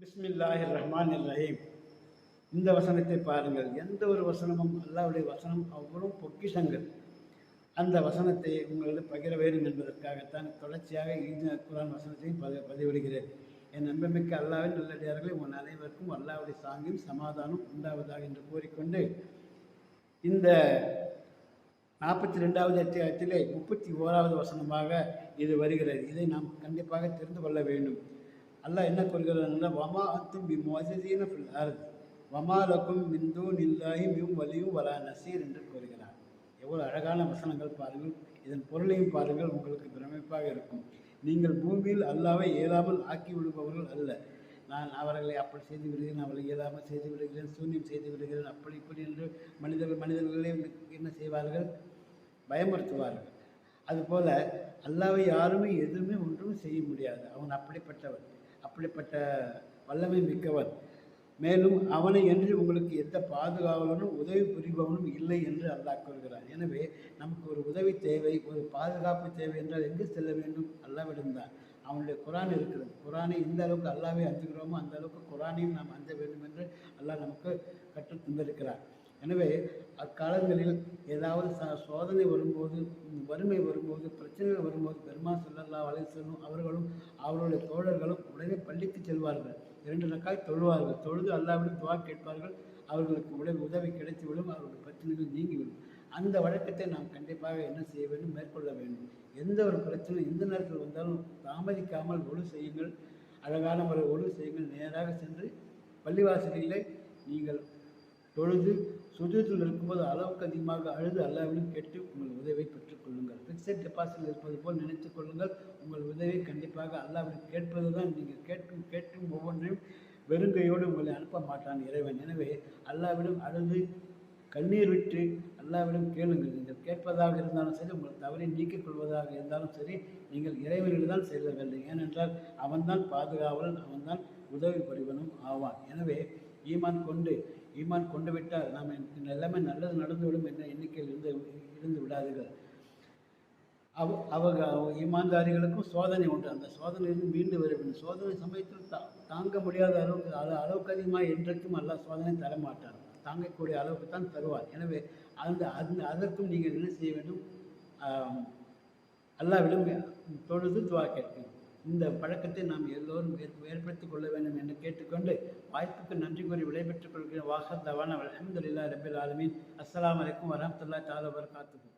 பிஸ்மில்லாஹி ரஹ்மான் ரஹீம் இந்த வசனத்தை பாருங்கள். எந்த ஒரு வசனமும் அல்லாவுடைய வசனம் அவ்வளோ பொக்கிஷங்கள். அந்த வசனத்தை உங்களிடம் பகிர வேண்டும் என்பதற்காகத்தான் தொடர்ச்சியாக இந்த குரான் வசனத்தையும் பதி பதிவிடுகிறேன். என் நம்பமிக்க அல்லாவின் நல்லடியார்களே உன் அனைவருக்கும் அல்லாவுடைய சாங்கியும் சமாதானம் உண்டாவதாக என்று கூறிக்கொண்டு இந்த நாற்பத்தி ரெண்டாவது அத்தியாயத்திலே முப்பத்தி ஓராவது வசனமாக இது வருகிறது. இதை நாம் கண்டிப்பாக தெரிந்து கொள்ள வேண்டும். அல்லாஹ் என்ன கூறுகிறார் வமா அத்தும் பி மோசீன ஃபில் அர்த். வமா லக்கும் மிந்து நில்லாஹி மியும் வலியும் வலா நசீர் என்று கூறுகிறார். எவ்வளோ அழகான வசனங்கள் பாருங்கள். இதன் பொருளையும் பாருங்கள். உங்களுக்கு பிரமிப்பாக இருக்கும். நீங்கள் பூமியில் அல்லாவை இயலாமல் ஆக்கி விடுபவர்கள் அல்ல. நான் அவர்களை அப்படி செய்து விடுகிறேன் அவர்களை இயலாமல் செய்து விடுகிறேன் சூன்யம் செய்து விடுகிறேன் அப்படி இப்படி என்று மனிதர்கள் மனிதர்களே என்ன செய்வார்கள்? பயமுறுத்துவார்கள். அதுபோல் அல்லாவை யாருமே எதுவுமே ஒன்றும் செய்ய முடியாது. அவன் அப்படிப்பட்டவன். அப்படிப்பட்ட வல்லமை மிக்கவர். மேலும் அவனை என்று உங்களுக்கு எந்த பாதுகாவலனும் உதவி புரிபவனும் இல்லை என்று அல்லாஹ் கூறுகிறார் எனவே நமக்கு ஒரு உதவி தேவை ஒரு பாதுகாப்பு தேவை என்றால் எங்கு செல்ல வேண்டும்? அல்லாவிடம்தான் அவனுடைய குரான் இருக்கிறது. குரானை எந்த அளவுக்கு அல்லாவே அஞ்சுகிறோமோ அந்த அளவுக்கு குரானையும் நாம் அஞ்ச வேண்டும் என்று அல்லாஹ் நமக்கு கற்றுத் தந்திருக்கிறார் எனவே அக்காலங்களில் ஏதாவது ச சோதனை வரும்போது வறுமை வரும்போது பிரச்சனைகள் வரும்போது பெருமா சொல்லல்லா வலைசலும் அவர்களும் அவருடைய தோழர்களும் உடனே பள்ளிக்கு செல்வார்கள். இரண்டு நக்காய் தொழுவார்கள். தொழுது அல்லாவிடம் துவா கேட்பார்கள். அவர்களுக்கு உடல் உதவி கிடைத்துவிடும். அவர்களுடைய பிரச்சனைகள் நீங்கிவிடும். அந்த வழக்கத்தை நாம் கண்டிப்பாக என்ன செய்ய வேண்டும்? மேற்கொள்ள வேண்டும். எந்த ஒரு பிரச்சனை எந்த நேரத்தில் வந்தாலும் தாமதிக்காமல் ஒழு செய்யுங்கள். அழகான ஒரு ஒழு செய்யுங்கள். நேராக சென்று பள்ளிவாசலிலே நீங்கள் தொழுது சுஜூத்தில் இருக்கும்போது அளவுக்கு அதிகமாக அழுது அல்லாவிடம் கேட்டு உங்கள் உதவியை பெற்றுக்கொள்ளுங்கள் ஃபிக்ஸட் டெபாசிட் இருப்பது போல் நினைத்துக் கொள்ளுங்கள். உங்கள் உதவியை கண்டிப்பாக அல்லாவிடம் கேட்பது தான் நீங்கள் கேட்கும் கேட்கும் ஒவ்வொன்றையும் வெறுங்கையோடு உங்களை அனுப்ப மாட்டான் இறைவன். எனவே அல்லாவிடம் அழுது கண்ணீர் விட்டு அல்லாவிடம் கேளுங்கள். நீங்கள் கேட்பதாக இருந்தாலும் சரி உங்கள் தவறை நீக்கிக் கொள்வதாக இருந்தாலும் சரி நீங்கள் இறைவனில் தான் செல்ல வேண்டும். ஏனென்றால் அவன்தான் பாதுகாவலன் அவன்தான் உதவி புரிவனும் ஆவான். எனவே ஈமான் கொண்டு ஈமான் கொண்டு விட்டால் நாம் எல்லாமே நல்லது நடந்துவிடும் என்ற எண்ணிக்கையில் இருந்து இருந்து விடாதீர்கள். அவ அவங்க ஈமான்தாரிகளுக்கும் சோதனை உண்டு. அந்த சோதனையிலிருந்து மீண்டு வர வேண்டும். சோதனை சமயத்தில் தா தாங்க முடியாத அளவுக்கு அளவு அளவுக்கு அதிகமாக என்றைக்கும் எல்லா சோதனை தரமாட்டார் தாங்கக்கூடிய அளவுக்கு தான் தருவார். எனவே அந்த அந்த அதற்கும் நீங்கள் என்ன செய்ய வேண்டும்? அல்லாவிடம் தொழுது துவா கேட்கணும். இந்த பழக்கத்தை நாம் எல்லோரும் ஏற்படுத்திக் கொள்ள வேண்டும் என்று கேட்டுக்கொண்டு வாய்ப்புக்கு நன்றி கூறி விடைபெற்றுக் கொள்கிற வாசத்தவான அலமதுல்லா ரபில் ஆலமின். அஸ்லாம் வலைக்கம் வரமத்துல்லா தாலா வரகாத்துக்கும்